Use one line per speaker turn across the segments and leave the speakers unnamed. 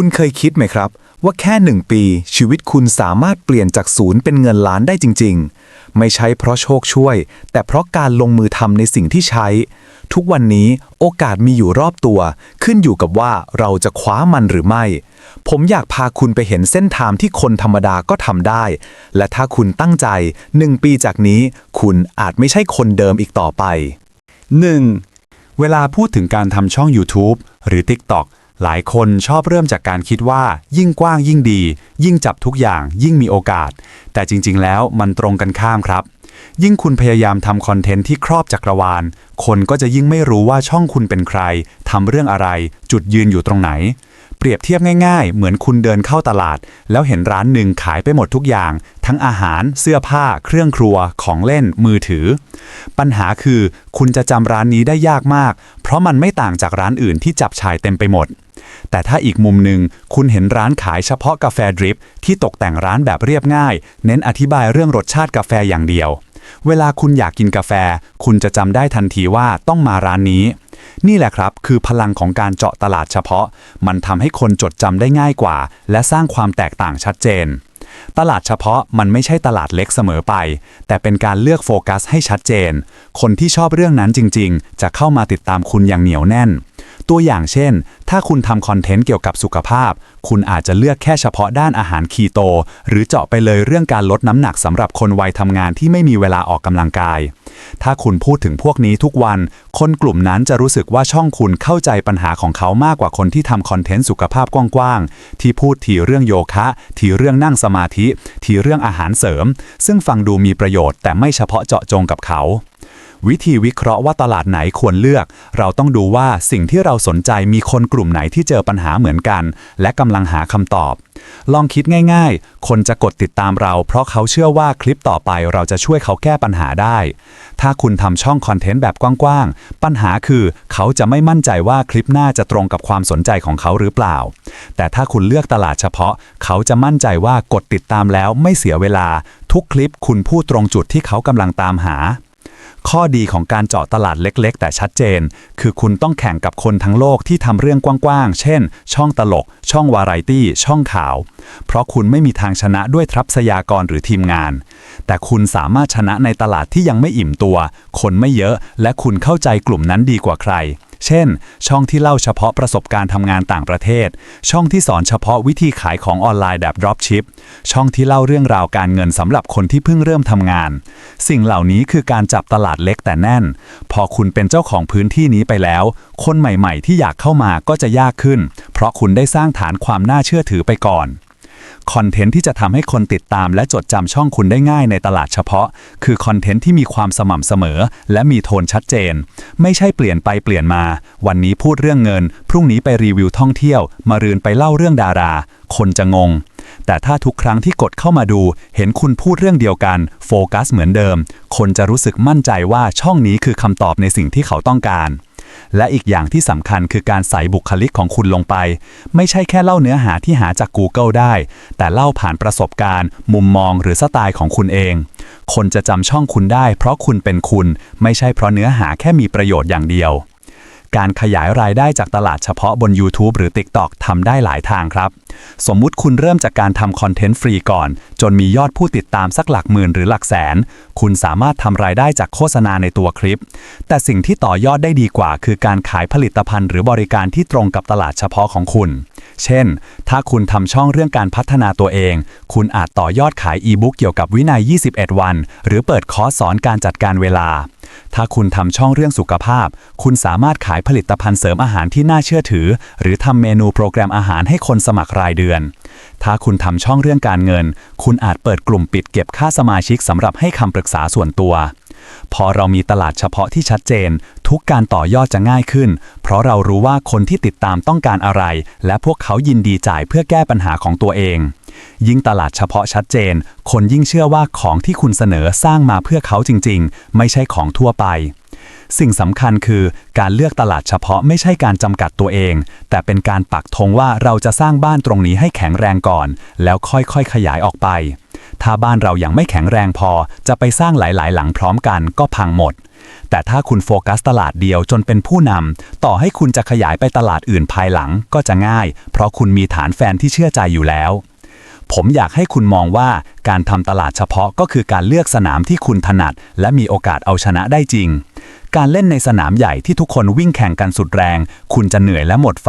คุณเคยคิดไหมครับ ว่าแค่หนึ่งปี ชีวิตคุณสามารถเปลี่ยนจากศูนย์เป็นเงินล้านได้จริง ๆ ไม่ใช่เพราะโชคช่วย แต่เพราะการลงมือทำในสิ่งที่ใช้ ทุกวันนี้โอกาสมีอยู่รอบตัว ขึ้นอยู่กับว่าเราจะคว้ามันหรือไม่ ผมอยากพาคุณไปเห็นเส้นทางที่คนธรรมดาก็ทำได้ และถ้าคุณตั้งใจหนึ่งปีจากนี้ คุณอาจไม่ใช่คนเดิมอีกต่อไป
1. เวลาพูดถึงการทำช่อง YouTube หรือ TikTok หลายคนชอบเริ่มจากการคิดว่า ยิ่งกว้างยิ่งดี ยิ่งจับทุกอย่าง ยิ่งมีโอกาส แต่จริง ๆ แล้วมันตรงกันข้ามครับ ยิ่งคุณพยายามทำคอนเทนต์ที่ครอบจักรวาล คนก็จะยิ่งไม่รู้ว่าช่องคุณเป็นใครทำเรื่องอะไร จุดยืนอยู่ตรงไหน เปรียบเทียบง่าย ๆ เหมือนคุณเดินเข้าตลาด แล้วเห็นร้านหนึ่งขายไปหมดทุกอย่าง ทั้งอาหาร เสื้อผ้า เครื่องครัว ของเล่น มือถือ ปัญหาคือ คุณจะจำร้านนี้ได้ยากมาก เพราะมันไม่ต่างจากร้านอื่นที่จับฉายเต็มไปหมด แต่ถ้าอีกมุมหนึ่งคุณเห็นร้านขายเฉพาะกาแฟดริปที่ตกแต่งร้านแบบเรียบง่าย เน้นอธิบายเรื่องรสชาติกาแฟอย่างเดียว เวลาคุณอยากกินกาแฟ คุณจะจำได้ทันทีว่าต้องมาร้านนี้ นี่แหละครับ คือพลังของการเจาะตลาดเฉพาะ มันทำให้คนจดจำได้ง่ายกว่า และสร้างความแตกต่างชัดเจนตลาดเฉพาะมันไม่ใช่ตลาดเล็กเสมอไป แต่เป็นการเลือกโฟกัสให้ชัดเจน คนที่ชอบเรื่องนั้นจริง ๆ จะเข้ามาติดตามคุณอย่างเหนียวแน่นตัวอย่างเช่น ถ้าคุณทำคอนเทนต์เกี่ยวกับสุขภาพ คุณอาจจะเลือกแค่เฉพาะด้านอาหารคีโต หรือเจาะไปเลยเรื่องการลดน้ำหนักสำหรับคนวัยทำงานที่ไม่มีเวลาออกกำลังกาย ถ้าคุณพูดถึงพวกนี้ทุกวัน คนกลุ่มนั้นจะรู้สึกว่าช่องคุณเข้าใจปัญหาของเขามากกว่าคนที่ทำคอนเทนต์สุขภาพกว้างๆ ที่พูดทีเรื่องโยคะ ทีเรื่องนั่งสมาธิ ทีเรื่องอาหารเสริม ซึ่งฟังดูมีประโยชน์แต่ไม่เฉพาะเจาะจงกับเขา วิธีวิเคราะห์ว่าตลาดไหนควรเลือก เราต้องดูว่าสิ่งที่เราสนใจมีคนกลุ่มไหนที่เจอปัญหาเหมือนกัน และกำลังหาคำตอบ ลองคิดง่าย ๆ คนจะกดติดตามเรา เพราะเขาเชื่อว่าคลิปต่อไปเราจะช่วยเขาแก้ปัญหาได้ ถ้าคุณทำช่องคอนเทนต์แบบกว้างๆ ปัญหาคือเขาจะไม่มั่นใจว่าคลิปหน้าจะตรงกับความสนใจของเขาหรือเปล่า แต่ถ้าคุณเลือกตลาดเฉพาะ เขาจะมั่นใจว่ากดติดตามแล้วไม่เสียเวลา ทุกคลิปคุณพูดตรงจุดที่เขากำลังตามหา ข้อดีของการเจาะตลาดเล็ก ๆ แต่ชัดเจน คือคุณต้องแข่งกับคนทั้งโลกที่ทำเรื่องกว้างๆ เช่น ช่องตลก ช่องวาไรตี้ ช่องข่าว เพราะคุณไม่มีทางชนะด้วยทรัพยากรหรือทีมงาน แต่คุณสามารถชนะในตลาดที่ยังไม่อิ่มตัว คนไม่เยอะ และคุณเข้าใจกลุ่มนั้นดีกว่าใคร เช่น ช่องที่เล่าเฉพาะประสบการณ์ทำงานต่างประเทศ ช่องที่สอนเฉพาะวิธีขายของออนไลน์แบบ dropship ช่องที่เล่าเรื่องราวการเงินสำหรับคนที่เพิ่งเริ่มทำงาน สิ่งเหล่านี้คือการจับตลาดเล็กแต่แน่น พอคุณเป็นเจ้าของพื้นที่นี้ไปแล้ว คนใหม่ ๆ ที่อยากเข้ามาก็จะยากขึ้น เพราะคุณได้สร้างฐานความน่าเชื่อถือไปก่อน คอนเทนต์ที่จะทำให้คนติดตามและจดจำช่องคุณได้ง่ายในตลาดเฉพาะ คือคอนเทนต์ที่มีความสม่ำเสมอ และมีโทนชัดเจน ไม่ใช่เปลี่ยนไปเปลี่ยนมา วันนี้พูดเรื่องเงิน พรุ่งนี้ไปรีวิวท่องเที่ยว มารืนไปเล่าเรื่องดารา คนจะงง แต่ถ้าทุกครั้งที่กดเข้ามาดู เห็นคุณพูดเรื่องเดียวกัน โฟกัสเหมือนเดิม คนจะรู้สึกมั่นใจว่าช่องนี้คือคำตอบในสิ่งที่เขาต้องการ และอีกอย่างที่สำคัญคือการใส่บุคลิกของคุณลงไป ไม่ใช่แค่เล่าเนื้อหาที่หาจาก Google ได้ แต่เล่าผ่านประสบการณ์ มุมมองหรือสไตล์ของคุณเอง คนจะจำช่องคุณได้ เพราะคุณเป็นคุณ ไม่ใช่เพราะเนื้อหาแค่มีประโยชน์อย่างเดียว การขยายรายได้จากตลาดเฉพาะบน YouTube หรือ TikTok ทำได้หลายทางครับ สมมุติคุณเริ่มจากการทำคอนเทนต์ฟรีก่อน จนมียอดผู้ติดตามสักหลักหมื่นหรือหลักแสน คุณสามารถทำรายได้จากโฆษณาในตัวคลิป แต่สิ่งที่ต่อยอดได้ดีกว่า คือการขายผลิตภัณฑ์หรือบริการที่ตรงกับตลาดเฉพาะของคุณ เช่น ถ้าคุณทำช่องเรื่องการพัฒนาตัวเอง คุณอาจต่อยอดขายอีบุ๊กเกี่ยวกับวินัย 21 วัน หรือเปิดคอร์สสอนการจัดการเวลา ถ้าคุณทำช่องเรื่องสุขภาพ คุณสามารถขายผลิตภัณฑ์เสริมอาหารที่น่าเชื่อถือ หรือทำเมนูโปรแกรมอาหารให้คนสมัครรายเดือน ถ้าคุณทำช่องเรื่องการเงิน คุณอาจเปิดกลุ่มปิดเก็บค่าสมาชิกสำหรับให้คำปรึกษาส่วนตัว พอเรามีตลาดเฉพาะที่ชัดเจน ทุกการต่อยอดจะง่ายขึ้น เพราะเรารู้ว่าคนที่ติดตามต้องการอะไร และพวกเขายินดีจ่ายเพื่อแก้ปัญหาของตัวเอง ยิ่งตลาดเฉพาะชัดเจน คนยิ่งเชื่อว่าของที่คุณเสนอสร้างมาเพื่อเขาจริง ๆ ไม่ใช่ของทั่วไปสิ่งสำคัญคือการเลือกตลาดเฉพาะไม่ใช่การจำกัดตัวเอง แต่เป็นการปักธงว่าเราจะสร้างบ้านตรงนี้ให้แข็งแรงก่อน แล้วค่อยๆขยายออกไป ถ้าบ้านเรายังไม่แข็งแรงพอ จะไปสร้างหลาย ๆ หลังพร้อมกันก็พังหมด แต่ถ้าคุณโฟกัสตลาดเดียวจนเป็นผู้นำต่อให้คุณจะขยายไปตลาดอื่นภายหลังก็จะง่าย เพราะคุณมีฐานแฟนที่เชื่อใจอยู่แล้ว ผมอยากให้คุณมองว่าการทำตลาดเฉพาะก็คือการเลือกสนามที่คุณถนัด และมีโอกาสเอาชนะได้จริง การเล่นในสนามใหญ่ที่ทุกคนวิ่งแข่งกันสุดแรง คุณจะเหนื่อยและหมดไฟ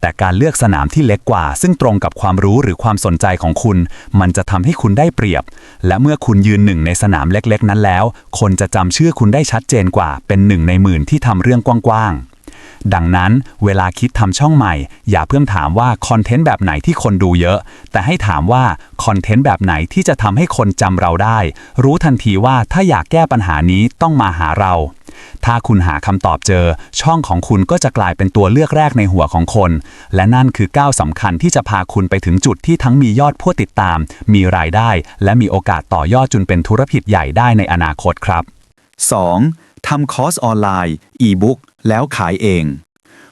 แต่การเลือกสนามที่เล็กกว่า ซึ่งตรงกับความรู้หรือความสนใจของคุณ มันจะทำให้คุณได้เปรียบ และเมื่อคุณยืนหนึ่งในสนามเล็กๆ นั้นแล้ว คนจะจำชื่อคุณได้ชัดเจนกว่า เป็นหนึ่งในหมื่นที่ทำเรื่องกว้างๆ ดังนั้นเวลาคิดทำช่องใหม่ อย่าเพิ่งถามว่าคอนเทนต์แบบไหนที่คนดูเยอะ แต่ให้ถามว่าคอนเทนต์แบบไหนที่จะทำให้คนจำเราได้ รู้ทันทีว่าถ้าอยากแก้ปัญหานี้ต้องมาหาเรา ถ้าคุณหาคำตอบเจอ ช่องของคุณก็จะกลายเป็นตัวเลือกแรกในหัวของคน และนั่นคือก้าวสำคัญที่จะพาคุณไปถึงจุดที่ทั้งมียอดผู้ติดตาม มีรายได้ และมีโอกาสต่อยอดจนเป็นธุรกิจใหญ่ได้ในอนาคตครับ
2. ทำคอร์สออนไลน์ อีบุ๊กแล้วขายเอง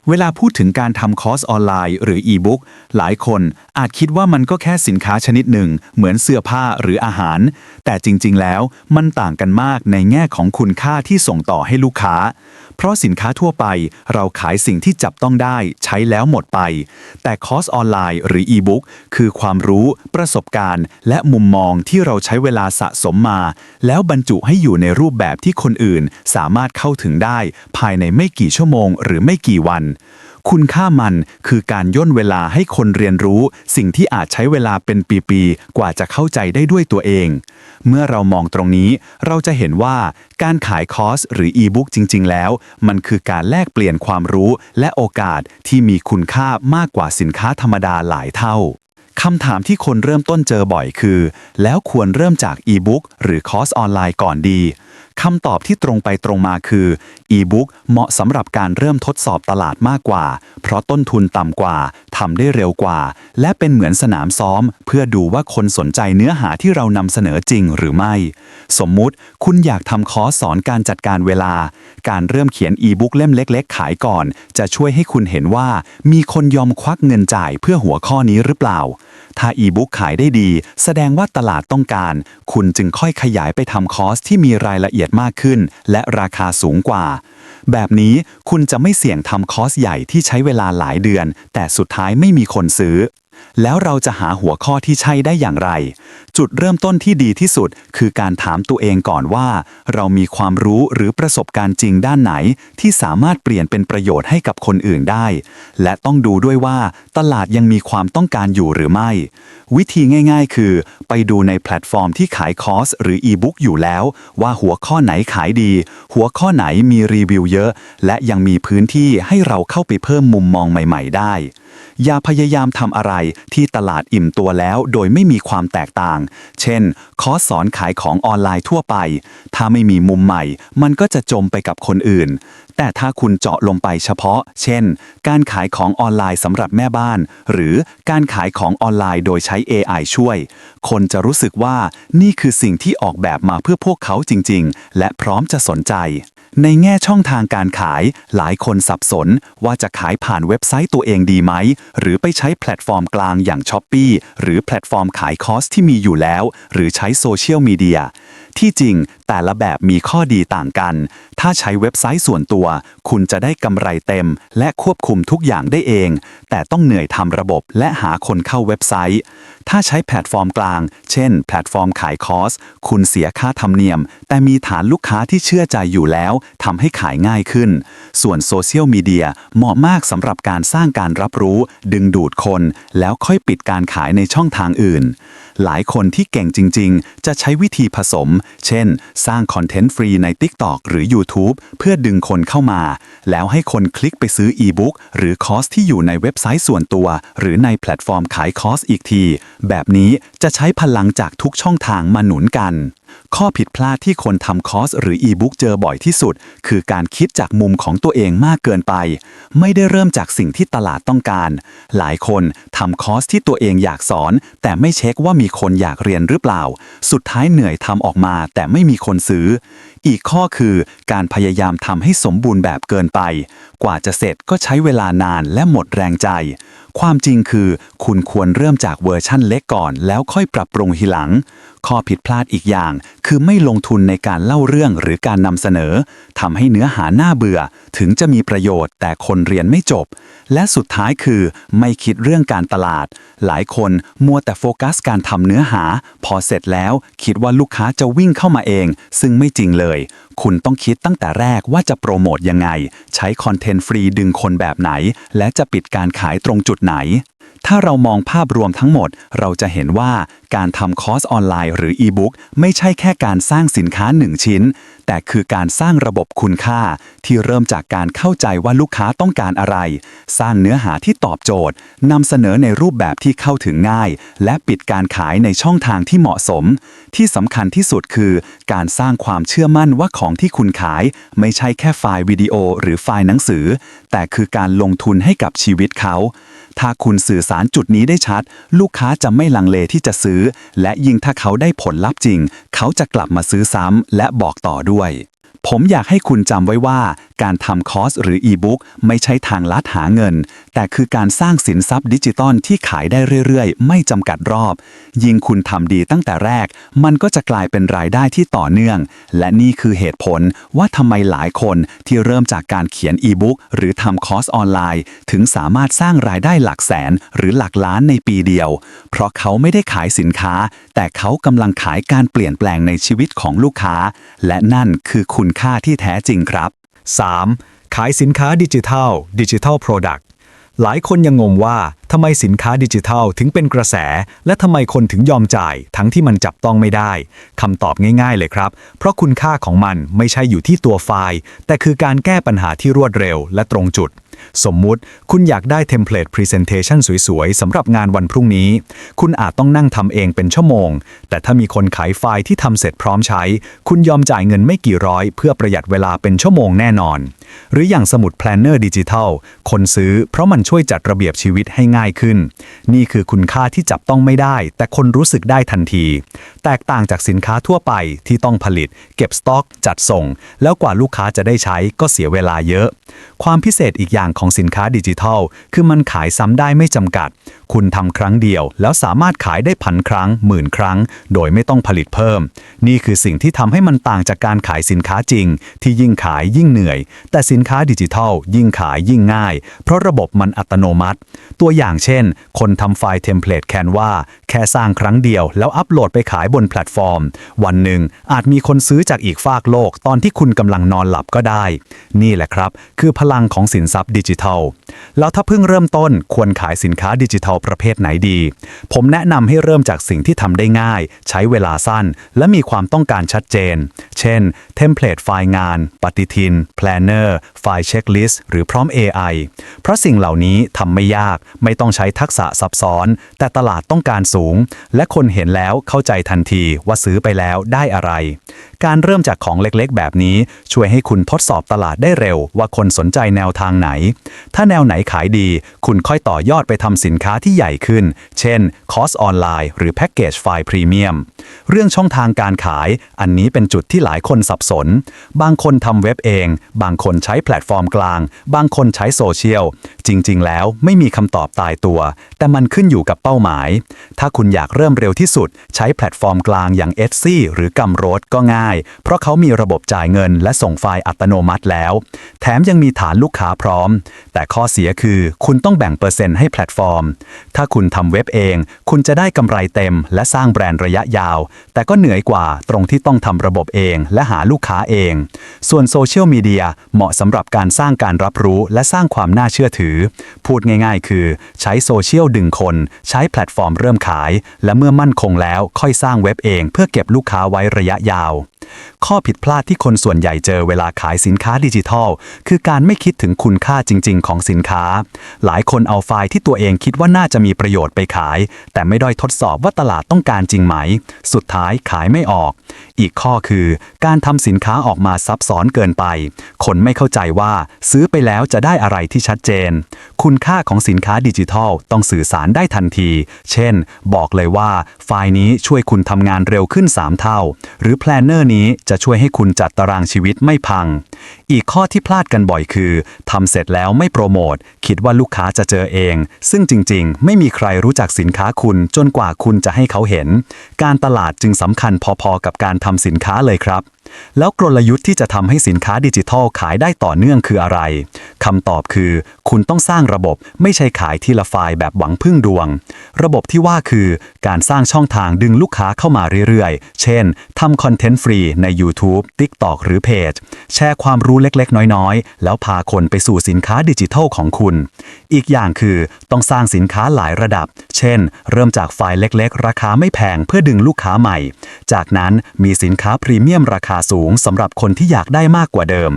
เวลาพูดถึงการทำคอร์สออนไลน์หรืออีบุ๊กหลายคนอาจคิดว่ามันก็แค่สินค้าชนิดหนึ่ง เหมือนเสื้อผ้าหรืออาหาร แต่จริงๆแล้วมันต่างกันมากในแง่ของคุณค่าที่ส่งต่อให้ลูกค้า เพราะสินค้าทั่วไปเราขายสิ่งที่จับต้องได้ใช้แล้วหมดไป แต่คอร์สออนไลน์หรืออีบุ๊กคือความรู้ ประสบการณ์ และมุมมองที่เราใช้เวลาสะสมมา แล้วบรรจุให้อยู่ในรูปแบบที่คนอื่นสามารถเข้าถึงได้ ภายในไม่กี่ชั่วโมง หรือไม่กี่วัน คุณค่ามันคือการย่นเวลาให้คนเรียนรู้ สิ่งที่อาจใช้เวลาเป็นปีๆ กว่าจะเข้าใจได้ด้วยตัวเอง เมื่อเรามองตรงนี้ เราจะเห็นว่าการขายคอร์สหรืออีบุ๊กจริง ๆ แล้ว มันคือการแลกเปลี่ยนความรู้และโอกาสที่มีคุณค่ามากกว่าสินค้าธรรมดาหลายเท่าคำถามที่คนเริ่มต้นเจอบ่อยคือ แล้วควรเริ่มจากอีบุ๊กหรือคอร์สออนไลน์ก่อนดี คำตอบที่ตรงไปตรงมาคืออีบุ๊กเหมาะสำหรับการเริ่มทดสอบตลาดมากกว่า เพราะต้นทุนต่ำกว่าทำได้เร็วกว่า และเป็นเหมือนสนามซ้อม เพื่อดูว่าคนสนใจเนื้อหาที่เรานำเสนอจริงหรือไม่ สมมุติคุณอยากทำคอร์สสอนการจัดการเวลา การเริ่มเขียนอีบุ๊กเล่มเล็ก ๆ ขายก่อน จะช่วยให้คุณเห็นว่า มีคนยอมควักเงินจ่ายเพื่อหัวข้อนี้หรือเปล่า ถ้าอีบุ๊กขายได้ดี แสดงว่าตลาดต้องการ คุณจึงค่อยขยายไปทำคอร์สที่มีรายละเอียดมากขึ้น และราคาสูงกว่า แบบนี้คุณจะไม่เสี่ยงทำคอร์สใหญ่ที่ใช้เวลาหลายเดือน แต่สุดท้ายไม่มีคนซื้อ แล้วเราจะหาหัวข้อที่ใช่ได้อย่างไร จุดเริ่มต้นที่ดีที่สุด คือการถามตัวเองก่อนว่า เรามีความรู้หรือประสบการณ์จริงด้านไหน ที่สามารถเปลี่ยนเป็นประโยชน์ให้กับคนอื่นได้ และต้องดูด้วยว่าตลาดยังมีความต้องการอยู่หรือไม่ วิธีง่าย ๆ คือ ไปดูในแพลตฟอร์มที่ขายคอร์สหรืออีบุ๊กอยู่แล้ว ว่าหัวข้อไหนขายดี หัวข้อไหนมีรีวิวเยอะ และยังมีพื้นที่ให้เราเข้าไปเพิ่มมุมมองใหม่ ๆ ได้ อย่าพยายามทำอะไรที่ตลาดอิ่มตัวแล้วโดยไม่มีความแตกต่าง เช่น คอร์สสอนขายของออนไลน์ทั่วไป ถ้าไม่มีมุมใหม่ มันก็จะจมไปกับคนอื่น แต่ถ้าคุณเจาะลงไปเฉพาะ เช่น การขายของออนไลน์สำหรับแม่บ้าน หรือการขายของออนไลน์โดยใช้ AI ช่วย คนจะรู้สึกว่านี่คือสิ่งที่ออกแบบมาเพื่อพวกเขาจริง ๆ และพร้อมจะสนใจ ในแง่ช่องทางการขาย หลายคนสับสนว่าจะขายผ่านเว็บไซต์ตัวเองดีไหม หรือไปใช้แพลตฟอร์มกลางอย่าง s h อ p e e หรือแพลตฟอร์มขายคอร์สที่มีอยู่แล้ว หรือใช้โซเชียลมีเดียที่จริง แต่ละแบบมีข้อดีต่างกัน ถ้าใช้เว็บไซต์ส่วนตัว คุณจะได้กำไรเต็ม และควบคุมทุกอย่างได้เอง แต่ต้องเหนื่อยทำระบบและหาคนเข้าเว็บไซต์ ถ้าใช้แพลตฟอร์มกลาง เช่น แพลตฟอร์มขายคอร์ส คุณเสียค่าธรรมเนียม แต่มีฐานลูกค้าที่เชื่อใจอยู่แล้วทำให้ขายง่ายขึ้น ส่วนโซเชียลมีเดียเหมาะมากสำหรับการสร้างการรับรู้ ดึงดูดคน แล้วค่อยปิดการขายในช่องทางอื่น หลายคนที่เก่งจริง ๆ จะใช้วิธีผสม เช่น สร้างคอนเทนต์ฟรีใน TikTok หรือ YouTube เพื่อดึงคนเข้ามา แล้วให้คนคลิกไปซื้ออีบุ๊กหรือคอร์สที่อยู่ในเว็บไซต์ส่วนตัว หรือในแพลตฟอร์มขายคอร์สอีกที แบบนี้จะใช้พลังจากทุกช่องทางมาหนุนกัน ข้อผิดพลาดที่คนทำคอร์สหรืออีบุ๊กเจอบ่อยที่สุด คือการคิดจากมุมของตัวเองมากเกินไป ไม่ได้เริ่มจากสิ่งที่ตลาดต้องการ หลายคนทำคอร์สที่ตัวเองอยากสอน แต่ไม่เช็คว่ามีคนอยากเรียนหรือเปล่า สุดท้ายเหนื่อยทำออกมาแต่ไม่มีคนซื้อ อีกข้อคือการพยายามทำให้สมบูรณ์แบบเกินไป กว่าจะเสร็จก็ใช้เวลานานและหมดแรงใจ
ความจริงคือ คุณควรเริ่มจากเวอร์ชั่นเล็กก่อน แล้วค่อยปรับปรุงทีหลัง ข้อผิดพลาดอีกอย่าง คือไม่ลงทุนในการเล่าเรื่องหรือการนำเสนอทำให้เนื้อหาน่าเบื่อ ถึงจะมีประโยชน์ แต่คนเรียนไม่จบ และสุดท้ายคือ ไม่คิดเรื่องการตลาด หลายคนมัวแต่โฟกัสการทำเนื้อหา พอเสร็จแล้วคิดว่าลูกค้าจะวิ่งเข้ามาเอง ซึ่งไม่จริงเลย คุณต้องคิดตั้งแต่แรกว่าจะโปรโมทยังไง ใช้คอนเทนต์ฟรีดึงคนแบบไหน และจะปิดการขายตรงจุดไหน ถ้าเรามองภาพรวมทั้งหมด เราจะเห็นว่าการทำคอร์สออนไลน์หรืออีบุ๊กไม่ใช่แค่การสร้างสินค้าหนึ่งชิ้น แต่คือการสร้างระบบคุณค่า ที่เริ่มจากการเข้าใจว่าลูกค้าต้องการอะไร สร้างเนื้อหาที่ตอบโจทย์นำเสนอในรูปแบบที่เข้าถึงง่าย และปิดการขายในช่องทางที่เหมาะสม ที่สำคัญที่สุดคือ การสร้างความเชื่อมั่นว่าของที่คุณขาย ไม่ใช่แค่ไฟล์วิดีโอ หรือไฟล์หนังสือ แต่คือการลงทุนให้กับชีวิตเขา ถ้าคุณสื่อสารจุดนี้ได้ชัด ลูกค้าจะไม่ลังเลที่จะซื้อ และยิ่งถ้าเขาได้ผลลัพธ์จริง เขาจะกลับมาซื้อซ้ำและบอกต่อด้วย ผมอยากให้คุณจำไว้ว่า การทำคอร์สหรืออีบุ๊กไม่ใช่ทางลัดหาเงิน แต่คือการสร้างสินทรัพย์ดิจิตอลที่ขายได้เรื่อยๆ ไม่จำกัดรอบ ยิ่งคุณทำดีตั้งแต่แรก มันก็จะกลายเป็นรายได้ที่ต่อเนื่อง และนี่คือเหตุผลว่าทำไมหลายคนที่เริ่มจากการเขียนอีบุ๊กหรือทำคอร์สออนไลน์ ถึงสามารถสร้างรายได้หลักแสนหรือหลักล้านในปีเดียว เพราะเขาไม่ได้ขายสินค้า แต่เขากำลังขายการเปลี่ยนแปลงในชีวิตของลูกค้า และนั่นคือคุณค่าที่แท้จริงครับ
3. ขายสินค้าดิจิทัลดิจิทัลโปรดักต์หลายคนยังงงว่าทำไมสินค้าดิจิทัลถึงเป็นกระแส และทำไมคนถึงยอมจ่าย ทั้งที่มันจับต้องไม่ได้คำตอบง่าย ๆ เลยครับ เพราะคุณค่าของมันไม่ใช่อยู่ที่ตัวไฟล์ แต่คือการแก้ปัญหาที่รวดเร็วและตรงจุด สมมุติคุณอยากได้เทมเพลต Presentation สวยๆสำหรับงานวันพรุ่งนี้ คุณอาจต้องนั่งทำเองเป็นชั่วโมง แต่ถ้ามีคนขายไฟล์ที่ทำเสร็จพร้อมใช้ คุณยอมจ่ายเงินไม่กี่ร้อย เพื่อประหยัดเวลาเป็นชั่วโมงแน่นอน หรืออย่างสมุด Planner ดิจิทัลคนซื้อเพราะมันช่วยจัดระเบียบชีวิตให้ง่ายขึ้น นี่คือคุณค่าที่จับต้องไม่ได้ แต่คนรู้สึกได้ทันที แตกต่างจากสินค้าทั่วไปที่ต้องผลิต เก็บสต็อก จัดส่ง แล้วกว่าลูกค้าจะได้ใช้ก็เสียเวลาเยอะ ความพิเศษอีกอย่างของสินค้าดิจิทัล คือมันขายซ้ำได้ไม่จำกัด คุณทำครั้งเดียว แล้วสามารถขายได้พันครั้งหมื่นครั้ง โดยไม่ต้องผลิตเพิ่ม นี่คือสิ่งที่ทำให้มันต่างจากการขายสินค้าจริง ที่ยิ่งขายยิ่งเหนื่อย แต่สินค้าดิจิทัล ยิ่งขายยิ่งง่าย เพราะระบบมันอัตโนมัติ ตัวอย่างเช่น คนทำไฟล์เทมเพลตแคนวาแค่สร้างครั้งเดียว แล้วอัปโหลดไปขายบนแพลตฟอร์ม วันหนึ่งอาจมีคนซื้อจากอีกฝากโลก ตอนที่คุณกำลังนอนหลับก็ได้ นี่แหละครับ คือพลังของสินทรัพย์ดิจิทัล แล้วถ้าเพิ่งเริ่มต้นควรขายสินค้าดิจิทัลประเภทไหนดี ผมแนะนำให้เริ่มจากสิ่งที่ทำได้ง่าย ใช้เวลาสั้น และมีความต้องการชัดเจน เช่น เทมเพลตไฟล์งาน ปฏิทิน แพลนเนอร์ ไฟล์เช็คลิสต์ หรือพร้อม AI เพราะสิ่งเหล่านี้ทำไม่ยาก ไม่ต้องใช้ทักษะซับซ้อน แต่ตลาดต้องการสูง และคนเห็นแล้วเข้าใจทันทีว่าซื้อไปแล้วได้อะไร การเริ่มจากของเล็กๆ แบบนี้ ช่วยให้คุณทดสอบตลาดได้เร็ว ว่าคนสนใจแนวทางไหน ถ้าแนวไหนขายดี คุณค่อยต่อยอดไปทำสินค้าที่ใหญ่ขึ้น เช่น คอร์สออนไลน์หรือแพ็กเกจไฟล์พรีเมียม เรื่องช่องทางการขาย อันนี้เป็นจุดที่หลายคนสับสน บางคนทำเว็บเอง บางคนใช้แพลตฟอร์มกลาง บางคนใช้โซเชียล จริง ๆ แล้วไม่มีคำตอบตายตัว แต่มันขึ้นอยู่กับเป้าหมาย ถ้าคุณอยากเริ่มเร็วที่สุด ใช้แพลตฟอร์มกลางอย่าง Etsy หรือกัมโรดก็ง่ายเพราะเขามีระบบจ่ายเงินและส่งไฟล์อัตโนมัติแล้ว แถมยังมีฐานลูกค้าพร้อม แต่ข้อเสียคือคุณต้องแบ่งเปอร์เซ็นต์ให้แพลตฟอร์ม ถ้าคุณทำเว็บเอง คุณจะได้กำไรเต็ม และสร้างแบรนด์ระยะยาว แต่ก็เหนื่อยกว่าตรงที่ต้องทำระบบเอง และหาลูกค้าเอง ส่วนโซเชียลมีเดียเหมาะสำหรับการสร้างการรับรู้และสร้างความน่าเชื่อถือ พูดง่าย ๆ คือ ใช้โซเชียลดึงคน ใช้แพลตฟอร์มเริ่มขาย และเมื่อมั่นคงแล้วค่อยสร้างเว็บเอง เพื่อเก็บลูกค้าไว้ระยะยาวข้อผิดพลาดที่คนส่วนใหญ่เจอเวลาขายสินค้าดิจิทัล คือการไม่คิดถึงคุณค่าจริง ๆ ของสินค้า หลายคนเอาไฟล์ที่ตัวเองคิดว่าน่าจะมีประโยชน์ไปขาย แต่ไม่ได้ทดสอบว่าตลาดต้องการจริงไหม สุดท้ายขายไม่ออก อีกข้อคือ การทำสินค้าออกมาซับซ้อนเกินไป คนไม่เข้าใจว่าซื้อไปแล้วจะได้อะไรที่ชัดเจน คุณค่าของสินค้าดิจิทัลต้องสื่อสารได้ทันที เช่น บอกเลยว่า ไฟล์นี้ช่วยคุณทำงานเร็วขึ้น 3 เท่า หรือแพลนเนอร์
นี้จะช่วยให้คุณจัดตารางชีวิตไม่พัง อีกข้อที่พลาดกันบ่อยคือทำเสร็จแล้วไม่โปรโมทคิดว่าลูกค้าจะเจอเอง ซึ่งจริง ๆ ไม่มีใครรู้จักสินค้าคุณจนกว่าคุณจะให้เขาเห็น การตลาดจึงสำคัญพอๆกับการทำำสินค้าเลยครับ แล้วกลยุทธ์ที่จะทำให้สินค้าดิจิทัลขายได้ต่อเนื่องคืออะไร คำตอบคือ คุณต้องสร้างระบบไม่ใช่ขายทีละไฟล์แบบหวังพึ่งดวง ระบบที่ว่าคือการสร้างช่องทางดึงลูกค้าเข้ามาเรื่อยๆ เช่นทำคอนเทนต์ฟรีใน YouTube TikTok หรือเพจ แชร์ความรู้เล็กๆ น้อยๆ แล้วพาคนไปสู่สินค้าดิจิทัลของคุณ อีกอย่างคือต้องสร้างสินค้าหลายระดับ เช่น เริ่มจากไฟล์เล็ก ๆ ราคาไม่แพงเพื่อดึงลูกค้าใหม่ จากนั้นมีสินค้าพรีเมียมราคาสูงสำหรับคนที่อยากได้มากกว่าเดิม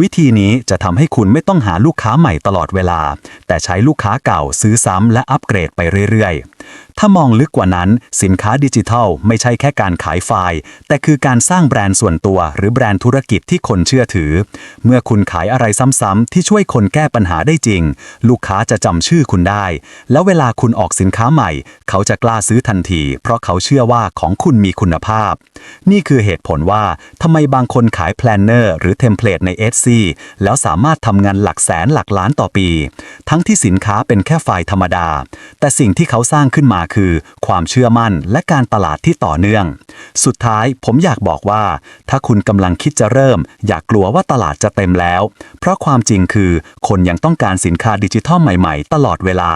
วิธีนี้จะทำให้คุณไม่ต้องหาลูกค้าใหม่ตลอดเวลา แต่ใช้ลูกค้าเก่าซื้อซ้ำและอัปเกรดไปเรื่อยๆ ถ้ามองลึกกว่านั้น สินค้าดิจิทัลไม่ใช่แค่การขายไฟล์ แต่คือการสร้างแบรนด์ส่วนตัว หรือแบรนด์ธุรกิจที่คนเชื่อถือ เมื่อคุณขายอะไรซ้ำๆที่ช่วยคนแก้ปัญหาได้จริง ลูกค้าจะจำชื่อคุณได้ แล้วเวลาคุณออกสินค้าใหม่ เขาจะกล้าซื้อทันที เพราะเขาเชื่อว่าของคุณมีคุณภาพ นี่คือเหตุผลว่าทำไมบางคนขายแพลนเนอร์หรือเทมเพลตใน Etsy แล้วสามารถทำงินหลักแสนหลักล้านต่อปี ทั้งที่สินค้าเป็นแค่ไฟล์ธรรมดา แต่สิ่งที่เขาสร้างขึ้นมาคือ ความเชื่อมั่นและการตลาดที่ต่อเนื่อง สุดท้ายผมอยากบอกว่า ถ้าคุณกำลังคิดจะเริ่ม อย่ากกลัวว่าตลาดจะเต็มแล้ว เพราะความจริงคือ คนยังต้องการสินค้าดิจิทัลใหม่ๆ ตลอดเวลา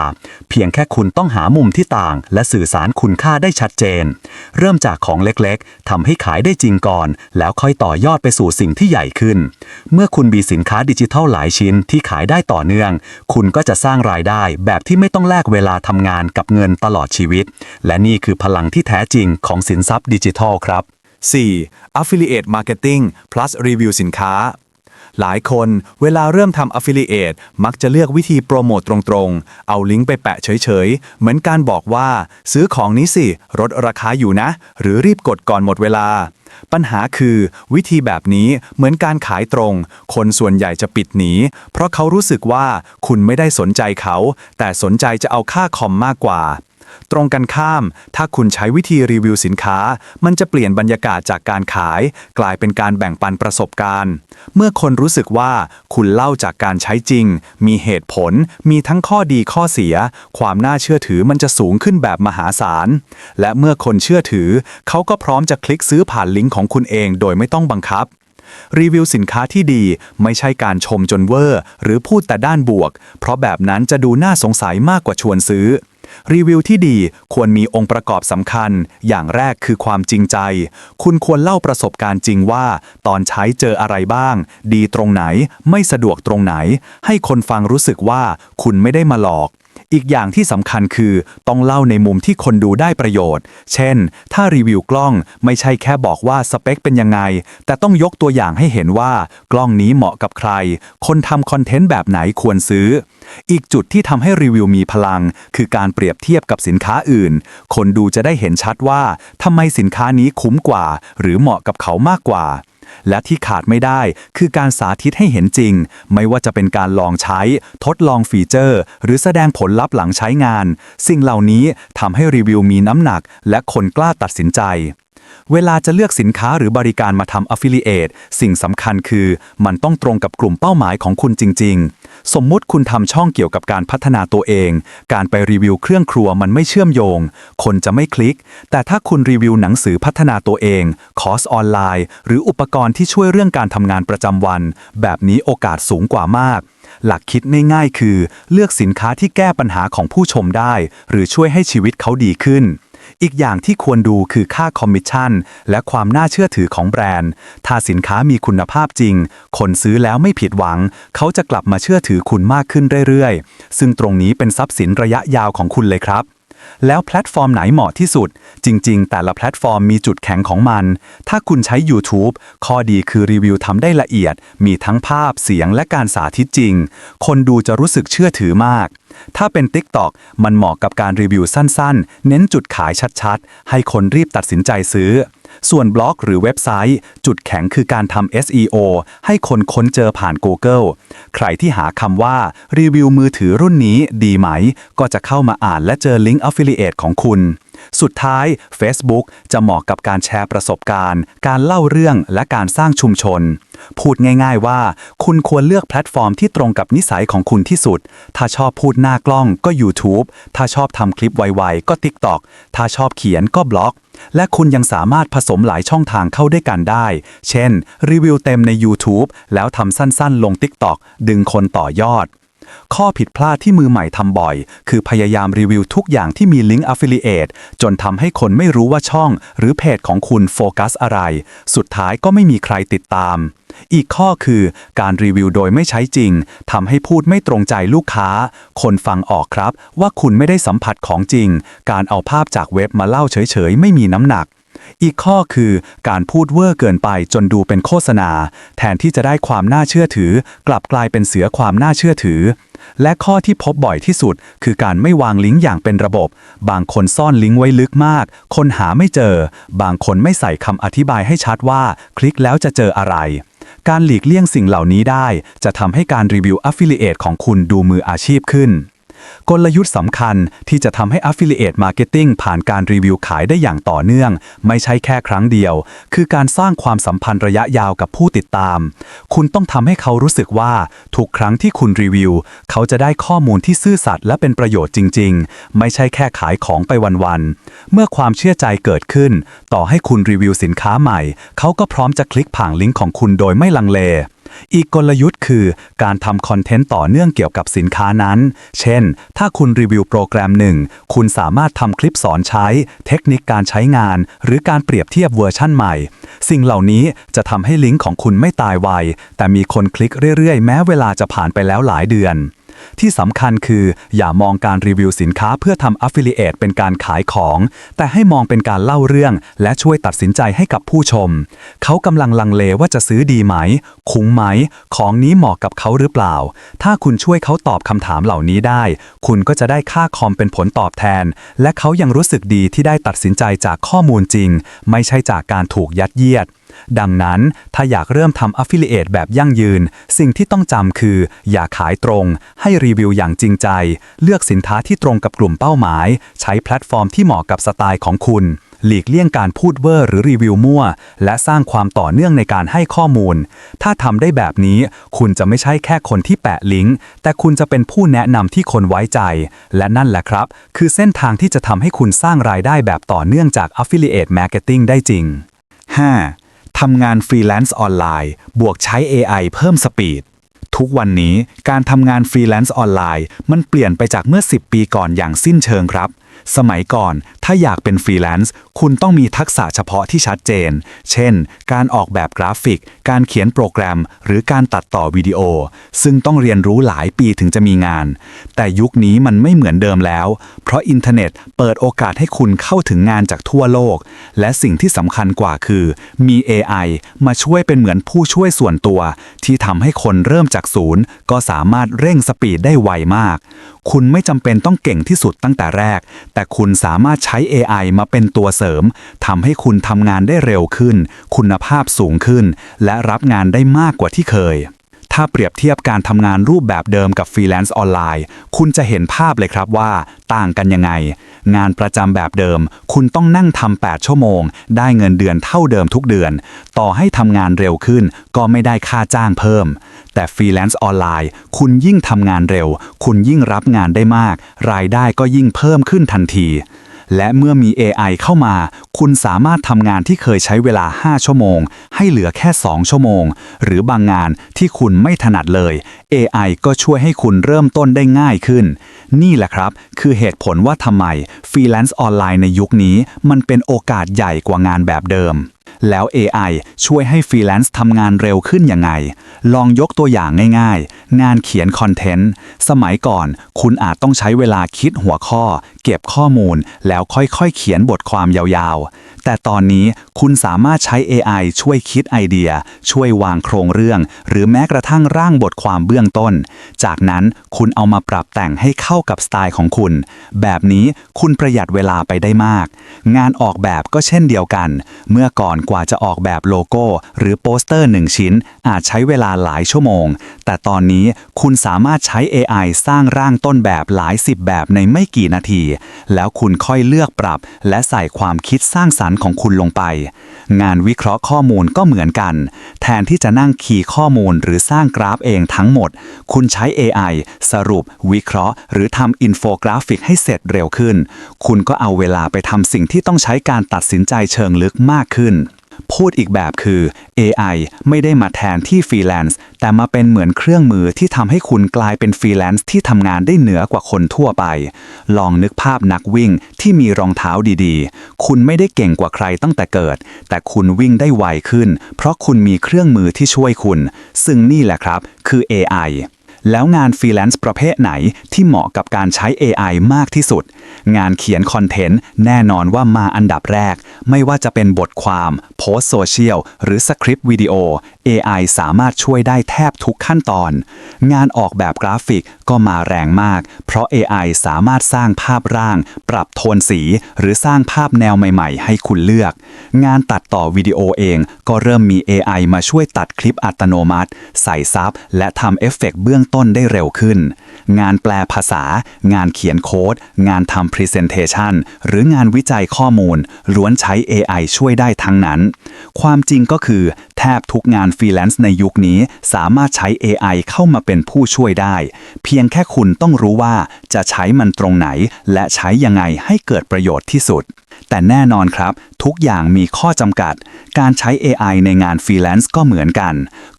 เพียงแค่คุณต้องหามุมที่ต่าง และสื่อสารคุณค่าได้ชัดเจน เริ่มจากของเล็กๆทำให้ขายได้จริงก่อน แล้วค่อยต่อยอดไปสู่สิ่งที่ใหญ่ขึ้น เมื่อคุณมีสินค้าดิจิทัลหลายชิ้นที่ขายได้ต่อเนื่อง คุณก็จะสร้างรายได้แบบที่ไม่ต้องแลกเวลาทำงานกับเงินตลอดชีวิต และนี่คือพลังที่แท้จริงของสินทรัพย์ดิจิทัลครับ
4. Affiliate Marketing plus รีวิวสินค้า หลายคนเวลาเริ่มทำ Affiliate มักจะเลือกวิธีโปรโมตตรงๆ เอาลิงก์ไปแปะเฉยๆ เหมือนการบอกว่า ซื้อของนี้สิลดราคาอยู่นะ หรือรีบกดก่อนหมดเวลา ปัญหาคือ วิธีแบบนี้เหมือนการขายตรง คนส่วนใหญ่จะปิดหนี เพราะเขารู้สึกว่าคุณไม่ได้สนใจเขา แต่สนใจจะเอาค่าคอมมากกว่า ตรงกันข้าม ถ้าคุณใช้วิธีรีวิวสินค้า มันจะเปลี่ยนบรรยากาศจากการขาย กลายเป็นการแบ่งปันประสบการณ์ เมื่อคนรู้สึกว่าคุณเล่าจากการใช้จริง มีเหตุผล มีทั้งข้อดีข้อเสีย ความน่าเชื่อถือมันจะสูงขึ้นแบบมหาศาล และเมื่อคนเชื่อถือ เขาก็พร้อมจะคลิกซื้อผ่านลิงก์ของคุณเองโดยไม่ต้องบังคับรีวิวสินค้าที่ดีไม่ใช่การชมจนเวอร์ หรือพูดแต่ด้านบวก เพราะแบบนั้นจะดูน่าสงสัยมากกว่าชวนซื้อ รีวิวที่ดีควรมีองค์ประกอบสำคัญ อย่างแรกคือความจริงใจ คุณควรเล่าประสบการณ์จริงว่า ตอนใช้เจออะไรบ้าง ดีตรงไหน ไม่สะดวกตรงไหน ให้คนฟังรู้สึกว่าคุณไม่ได้มาหลอก อีกอย่างที่สำคัญคือต้องเล่าในมุมที่คนดูได้ประโยชน์ เช่น ถ้ารีวิวกล้องไม่ใช่แค่บอกว่าสเปคเป็นยังไง แต่ต้องยกตัวอย่างให้เห็นว่ากล้องนี้เหมาะกับใคร คนทำคอนเทนต์แบบไหนควรซื้อ อีกจุดที่ทำให้รีวิวมีพลัง คือการเปรียบเทียบกับสินค้าอื่น คนดูจะได้เห็นชัดว่าทำไมสินค้านี้คุ้มกว่า หรือเหมาะกับเขามากกว่า และที่ขาดไม่ได้คือการสาธิตให้เห็นจริง ไม่ว่าจะเป็นการลองใช้ ทดลองฟีเจอร์ หรือแสดงผลลัพธ์หลังใช้งาน สิ่งเหล่านี้ทำให้รีวิวมีน้ำหนัก และคนกล้าตัดสินใจ เวลาจะเลือกสินค้าหรือบริการมาทำ Affiliate สิ่งสำคัญคือ มันต้องตรงกับกลุ่มเป้าหมายของคุณจริง ๆ สมมุติคุณทำช่องเกี่ยวกับการพัฒนาตัวเอง การไปรีวิวเครื่องครัวมันไม่เชื่อมโยง คนจะไม่คลิก แต่ถ้าคุณรีวิวหนังสือพัฒนาตัวเอง คอร์สออนไลน์ หรืออุปกรณ์ที่ช่วยเรื่องการทำงานประจำวัน แบบนี้โอกาสสูงกว่ามาก หลักคิดง่ายๆคือ เลือกสินค้าที่แก้ปัญหาของผู้ชมได้ หรือช่วยให้ชีวิตเขาดีขึ้น อีกอย่างที่ควรดูคือค่าคอมมิชชั่น และความน่าเชื่อถือของแบรนด์ ถ้าสินค้ามีคุณภาพจริง คนซื้อแล้วไม่ผิดหวัง เขาจะกลับมาเชื่อถือคุณมากขึ้นเรื่อยๆ ซึ่งตรงนี้เป็นทรัพย์สินระยะยาวของคุณเลยครับ แล้วแพลตฟอร์มไหนเหมาะที่สุด จริง ๆ แต่ละแพลตฟอร์มมีจุดแข็งของมัน ถ้าคุณใช้ YouTube ข้อดีคือรีวิวทำได้ละเอียด มีทั้งภาพเสียงและการสาธิตจริง คนดูจะรู้สึกเชื่อถือมาก ถ้าเป็น TikTok มันเหมาะกับการรีวิวสั้น ๆ เน้นจุดขายชัดๆ ให้คนรีบตัดสินใจซื้อ ส่วนบล็อกหรือเว็บไซต์ จุดแข็งคือการทำ SEO ให้คนค้นเจอผ่าน Google ใครที่หาคำว่า รีวิวมือถือรุ่นนี้ดีไหม ก็จะเข้ามาอ่านและเจอลิงก์ Affiliate ของคุณ สุดท้าย Facebook จะเหมาะกับการแชร์ประสบการณ์ การเล่าเรื่องและการสร้างชุมชน พูดง่ายๆว่า คุณควรเลือกแพลตฟอร์มที่ตรงกับนิสัยของคุณที่สุด ถ้าชอบพูดหน้ากล้องก็ YouTube ถ้าชอบทำคลิปไวๆก็ TikTok ถ้าชอบเขียนก็บล็อก และคุณยังสามารถผสมหลายช่องทางเข้าด้วยกันได้ เช่น รีวิวเต็มใน YouTube แล้วทำสั้นๆ ลง TikTok ดึงคนต่อยอด ข้อผิดพลาดที่มือใหม่ทำบ่อย คือพยายามรีวิวทุกอย่างที่มีลิงก์ Affiliate จนทำให้คนไม่รู้ว่าช่อง หรือเพจของคุณโฟกัสอะไร สุดท้ายก็ไม่มีใครติดตาม อีกข้อคือการรีวิวโดยไม่ใช้จริงทำให้พูดไม่ตรงใจลูกค้า คนฟังออกครับ ว่าคุณไม่ได้สัมผัสของจริง การเอาภาพจากเว็บมาเล่าเฉยๆ ไม่มีน้ำหนัก อีกข้อคือการพูดเวอร์เกินไปจนดูเป็นโฆษณา แทนที่จะได้ความน่าเชื่อถือ กลับกลายเป็นเสือความน่าเชื่อถือ และข้อที่พบบ่อยที่สุด คือการไม่วางลิงก์อย่างเป็นระบบ บางคนซ่อนลิงก์ไว้ลึกมาก คนหาไม่เจอ บางคนไม่ใส่คำอธิบายให้ชัดว่า คลิกแล้วจะเจออะไร การหลีกเลี่ยงสิ่งเหล่านี้ได้ จะทำให้การรีวิว Affiliate ของคุณดูมืออาชีพขึ้น กลยุทธ์สำคัญที่จะทำให้ Affiliate Marketing ผ่านการรีวิวขายได้อย่างต่อเนื่อง ไม่ใช่แค่ครั้งเดียว คือการสร้างความสัมพันธ์ระยะยาวกับผู้ติดตาม คุณต้องทำให้เขารู้สึกว่า ทุกครั้งที่คุณรีวิว เขาจะได้ข้อมูลที่ซื่อสัตย์และเป็นประโยชน์จริง ๆ ไม่ใช่แค่ขายของไปวันๆ เมื่อความเชื่อใจเกิดขึ้น ต่อให้คุณรีวิวสินค้าใหม่ เขาก็พร้อมจะคลิกผ่านลิงก์ของคุณโดยไม่ลังเล อีกกลยุทธ์คือการทำคอนเทนต์ต่อเนื่องเกี่ยวกับสินค้านั้น เช่น ถ้าคุณรีวิวโปรแกรมหนึ่ง คุณสามารถทำคลิปสอนใช้ เทคนิคการใช้งาน หรือการเปรียบเทียบเวอร์ชั่นใหม่ สิ่งเหล่านี้จะทำให้ลิงก์ของคุณไม่ตายไว แต่มีคนคลิกเรื่อยๆ แม้เวลาจะผ่านไปแล้วหลายเดือน ที่สำคัญคืออย่ามองการรีวิวสินค้าเพื่อทำ Affiliate เป็นการขายของ แต่ให้มองเป็นการเล่าเรื่อง และช่วยตัดสินใจให้กับผู้ชม เขากำลังลังเลว่าจะซื้อดีไหม คุ้มไหม ของนี้เหมาะกับเขาหรือเปล่า ถ้าคุณช่วยเขาตอบคำถามเหล่านี้ได้ คุณก็จะได้ค่าคอมเป็นผลตอบแทน และเขายังรู้สึกดีที่ได้ตัดสินใจจากข้อมูลจริง ไม่ใช่จากการถูกยัดเยียด ดังนั้นถ้าอยากเริ่มทำ Affiliate แบบยั่งยืน สิ่งที่ต้องจำคือ อย่าขายตรง ให้รีวิวอย่างจริงใจ เลือกสินค้าที่ตรงกับกลุ่มเป้าหมาย ใช้แพลตฟอร์มที่เหมาะกับสไตล์ของคุณ หลีกเลี่ยงการพูดเวอร์หรือรีวิวมั่ว และสร้างความต่อเนื่องในการให้ข้อมูล ถ้าทำได้แบบนี้ คุณจะไม่ใช่แค่คนที่แปะลิงก์ แต่คุณจะเป็นผู้แนะนำที่คนไว้ใจ และนั่นแหละครับ คือเส้นทางที่จะทำให้คุณสร้างรายได้แบบต่อเนื่องจาก Affiliate Marketing ได้จริง 5. ทำงานฟรีแลนซ์ออนไลน์ บวกใช้ AI เพิ่มสปีด ทุกวันนี้การทำงานฟรีแลนซ์ออนไลน์ มันเปลี่ยนไปจากเมื่อ 10 ปีก่อนอย่างสิ้นเชิงครับ สมัยก่อนถ้าอยากเป็นฟรีแลนซ์คุณต้องมีทักษะเฉพาะที่ชัดเจน เช่น การออกแบบกราฟิก การเขียนโปรแกรม หรือการตัดต่อวิดีโอ ซึ่งต้องเรียนรู้หลายปีถึงจะมีงาน แต่ยุคนี้มันไม่เหมือนเดิมแล้ว เพราะอินเทอร์เน็ตเปิดโอกาสให้คุณเข้าถึงงานจากทั่วโลก และสิ่งที่สำคัญกว่าคือ มี AI มาช่วยเป็นเหมือนผู้ช่วยส่วนตัว ที่ทำให้คนเริ่มจากศูนย์ ก็สามารถเร่งสปีดได้ไวมาก คุณไม่จำเป็นต้องเก่งที่สุดตั้งแต่แรก แต่คุณสามารถใช้ AI มาเป็นตัวเสริมทำให้คุณทำงานได้เร็วขึ้น คุณภาพสูงขึ้น และรับงานได้มากกว่าที่เคย ถ้าเปรียบเทียบการทำงานรูปแบบเดิมกับฟรีแลนซ์ออนไลน์ คุณจะเห็นภาพเลยครับว่า ต่างกันยังไง งานประจำแบบเดิม คุณต้องนั่งทำ8ชั่วโมง ได้เงินเดือนเท่าเดิมทุกเดือน ต่อให้ทำงานเร็วขึ้น ก็ไม่ได้ค่าจ้างเพิ่ม แต่ฟรีแลนซ์ออนไลน์ คุณยิ่งทำงานเร็ว คุณยิ่งรับงานได้มาก รายได้ก็ยิ่งเพิ่มขึ้นทันที และเมื่อมี AI เข้ามา คุณสามารถทำงานที่เคยใช้เวลา 5 ชั่วโมง ให้เหลือแค่ 2 ชั่วโมง หรือบางงานที่คุณไม่ถนัดเลย AI ก็ช่วยให้คุณเริ่มต้นได้ง่ายขึ้น นี่แหละครับ คือเหตุผลว่าทำไมฟรีแลนซ์ออนไลน์ในยุคนี้ มันเป็นโอกาสใหญ่กว่างานแบบเดิม แล้ว AI ช่วยให้ฟรีแลนซ์ทำงานเร็วขึ้นยังไง ลองยกตัวอย่างง่ายๆ งานเขียนคอนเทนต์ สมัยก่อน คุณอาจต้องใช้เวลาคิดหัวข้อ เก็บข้อมูล แล้วค่อยๆ เขียนบทความยาวๆ แต่ตอนนี้คุณสามารถใช้ AI ช่วยคิดไอเดีย ช่วยวางโครงเรื่อง หรือแม้กระทั่งร่างบทความเบื้องต้น จากนั้นคุณเอามาปรับแต่งให้เข้ากับสไตล์ของคุณ แบบนี้คุณประหยัดเวลาไปได้มาก งานออกแบบก็เช่นเดียวกัน เมื่อก่อน
กว่าจะออกแบบโลโก้ หรือโปสเตอร์ 1 ชิ้น อาจใช้เวลาหลายชั่วโมง แต่ตอนนี้คุณสามารถใช้ AI สร้างร่างต้นแบบหลายสิบแบบในไม่กี่นาที แล้วคุณค่อยเลือกปรับ และใส่ความคิดสร้างสรรค์ของคุณลงไป งานวิเคราะห์ข้อมูลก็เหมือนกัน แทนที่จะนั่งคีย์ข้อมูลหรือสร้างกราฟเองทั้งหมด คุณใช้ AI สรุป วิเคราะห์ หรือทำอินโฟกราฟิกให้เสร็จเร็วขึ้น คุณก็เอาเวลาไปทำสิ่งที่ต้องใช้การตัดสินใจเชิงลึกมากขึ้น พูดอีกแบบคือ AI ไม่ได้มาแทนที่ฟรีแลนซ์แต่มาเป็นเหมือนเครื่องมือที่ทำให้คุณกลายเป็นฟรีแลนซ์ที่ทำงานได้เหนือกว่าคนทั่วไป ลองนึกภาพนักวิ่งที่มีรองเท้าดีๆ คุณไม่ได้เก่งกว่าใครตั้งแต่เกิด แต่คุณวิ่งได้ไวขึ้น เพราะคุณมีเครื่องมือที่ช่วยคุณ ซึ่งนี่แหละครับ คือ AI แล้วงานฟรีแลนซ์ประเภทไหนที่เหมาะกับการใช้ AI มากที่สุด งานเขียนคอนเทนต์แน่นอนว่ามาอันดับแรก ไม่ว่าจะเป็นบทความโพสโซเชียลหรือสคริปต์วิดีโอ AI สามารถช่วยได้แทบทุกขั้นตอน งานออกแบบกราฟิกก็มาแรงมาก เพราะ AI สามารถสร้างภาพร่าง ปรับโทนสี หรือสร้างภาพแนวใหม่ๆ ให้คุณเลือก งานตัดต่อวิดีโอเองก็เริ่มมี AI มาช่วยตัดคลิปอัตโนมัติ ใส่ซับและทำเอฟเฟกต์เบื้องต้นได้เร็วขึ้น งานแปลภาษา งานเขียนโค้ด งานทำ Presentation หรืองานวิจัยข้อมูล ล้วนใช้ AI ช่วยได้ทั้งนั้น ความจริงก็คือ แทบทุกงานฟรีแลนซ์ในยุคนี้สามารถใช้ AI เข้ามาเป็นผู้ช่วยได้ เพียงแค่คุณต้องรู้ว่าจะใช้มันตรงไหน และใช้ยังไงให้เกิดประโยชน์ที่สุด แต่แน่นอนครับ ทุกอย่างมีข้อจำกัด การใช้ AI ในงานฟรีแลนซ์ก็เหมือนกัน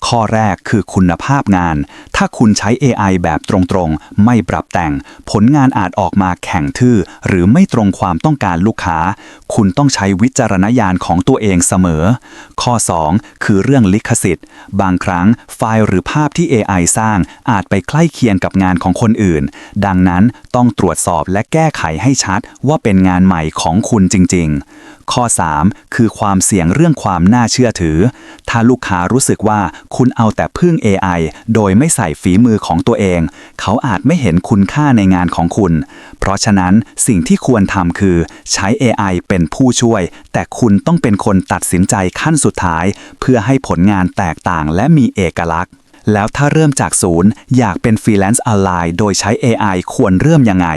ข้อแรกคือคุณภาพงาน ถ้าคุณใช้ AI แบบตรงๆ ไม่ปรับแต่ง ผลงานอาจออกมาแข็งทื่อ หรือไม่ตรงความต้องการลูกค้า คุณต้องใช้วิจารณญาณของตัวเองเสมอ ข้อ 2คือเรื่องลิขสิทธิ์ บางครั้งไฟล์หรือภาพที่ AI สร้างอาจไปใกล้เคียงกับงานของคนอื่น ดังนั้นต้องตรวจสอบและแก้ไขให้ชัดว่าเป็นงานใหม่ของคุณจริง ๆ ข้อ 3 คือความเสี่ยงเรื่องความน่าเชื่อถือ ถ้าลูกค้ารู้สึกว่าคุณเอาแต่พึ่ง AI โดยไม่ใส่ฝีมือของตัวเอง เขาอาจไม่เห็นคุณค่าในงานของคุณ เพราะฉะนั้นสิ่งที่ควรทำคือใช้ AI เป็นผู้ช่วย แต่คุณต้องเป็นคนตัดสินใจขั้นสุดท้าย เพื่อให้ผลงานแตกต่างและมีเอกลักษณ์ แล้วถ้าเริ่มจากศูนย์อยากเป็นฟรีแลนซ์ออนไลน์โดยใช้ AI ควรเริ่มยังไง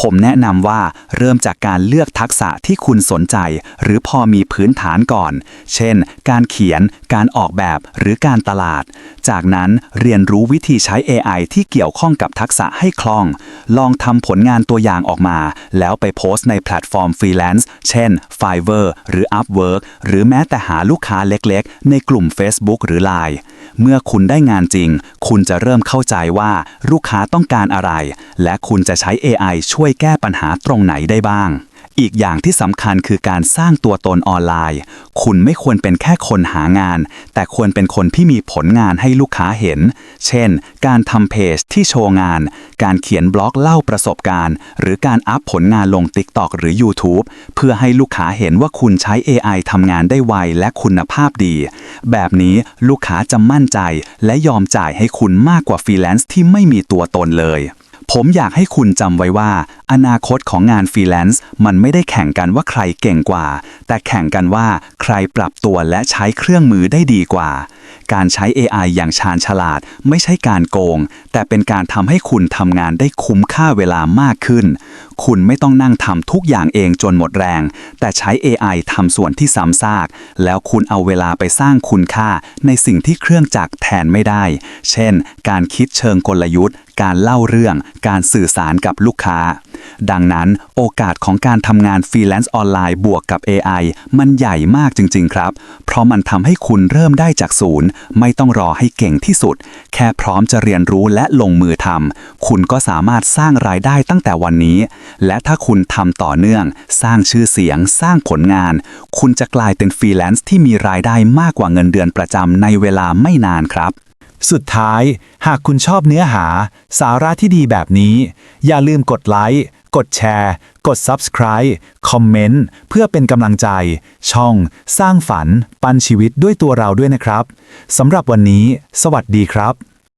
ผมแนะนำว่าเริ่มจากการเลือกทักษะที่คุณสนใจ หรือพอมีพื้นฐานก่อน เช่น การเขียน การออกแบบ หรือการตลาด จากนั้นเรียนรู้วิธีใช้ AI ที่เกี่ยวข้องกับทักษะให้คล่อง ลองทำผลงานตัวอย่างออกมา แล้วไปโพสต์ในแพลตฟอร์มฟรีแลนซ์ เช่น Fiverr หรือ Upwork หรือแม้แต่หาลูกค้าเล็กๆ ในกลุ่ม Facebook หรือ Line เมื่อคุณได้งานจริง คุณจะเริ่มเข้าใจว่าลูกค้าต้องการอะไร และคุณจะใช้ AI ช่วยแก้ปัญหาตรงไหนได้บ้าง อีกอย่างที่สำคัญคือการสร้างตัวตนออนไลน์ คุณไม่ควรเป็นแค่คนหางาน แต่ควรเป็นคนที่มีผลงานให้ลูกค้าเห็น เช่น การทำเพจที่โชว์งาน การเขียนบล็อกเล่าประสบการณ์ หรือการอัพผลงานลง TikTok หรือ YouTube เพื่อให้ลูกค้าเห็นว่าคุณใช้ AI ทำงานได้ไวและคุณภาพดี แบบนี้ลูกค้าจะมั่นใจ และยอมจ่ายให้คุณมากกว่าฟรีแลนซ์ที่ไม่มีตัวตนเลย ผมอยากให้คุณจำไว้ว่า อนาคตของงานฟรีแลนซ์มันไม่ได้แข่งกันว่าใครเก่งกว่า แต่แข่งกันว่าใครปรับตัวและใช้เครื่องมือได้ดีกว่า การใช้ AI อย่างชาญฉลาด ไม่ใช่การโกง แต่เป็นการทำให้คุณทำงานได้คุ้มค่าเวลามากขึ้น คุณไม่ต้องนั่งทำทุกอย่างเองจนหมดแรง แต่ใช้ AI ทำส่วนที่ซ้ำซาก แล้วคุณเอาเวลาไปสร้างคุณค่าในสิ่งที่เครื่องจักรแทนไม่ได้ เช่น การคิดเชิงกลยุทธ์ การเล่าเรื่อง การสื่อสารกับลูกค้า ดังนั้นโอกาสของการทำงานฟรีแลนซ์ออนไลน์บวกกับ AI มันใหญ่มากจริง ๆ ครับ เพราะมันทำให้คุณเริ่มได้จากศูนย์ ไม่ต้องรอให้เก่งที่สุด แค่พร้อมจะเรียนรู้และลงมือทำคุณก็สามารถสร้างรายได้ตั้งแต่วันนี้ และถ้าคุณทำต่อเนื่อง สร้างชื่อเสียง สร้างผลงาน คุณจะกลายเป็นฟรีแลนซ์ที่มีรายได้มากกว่าเงินเดือนประจำในเวลาไม่นานครับ
สุดท้ายหากคุณชอบเนื้อหา สาระที่ดีแบบนี้ อย่าลืมกดไลค์ กดแชร์ กด Subscribe คอมเมนต์ เพื่อเป็นกำลังใจ ช่อง สร้างฝัน ปันชีวิตด้วยตัวเราด้วยนะครับสำหรับวันนี้ สวัสดีครับ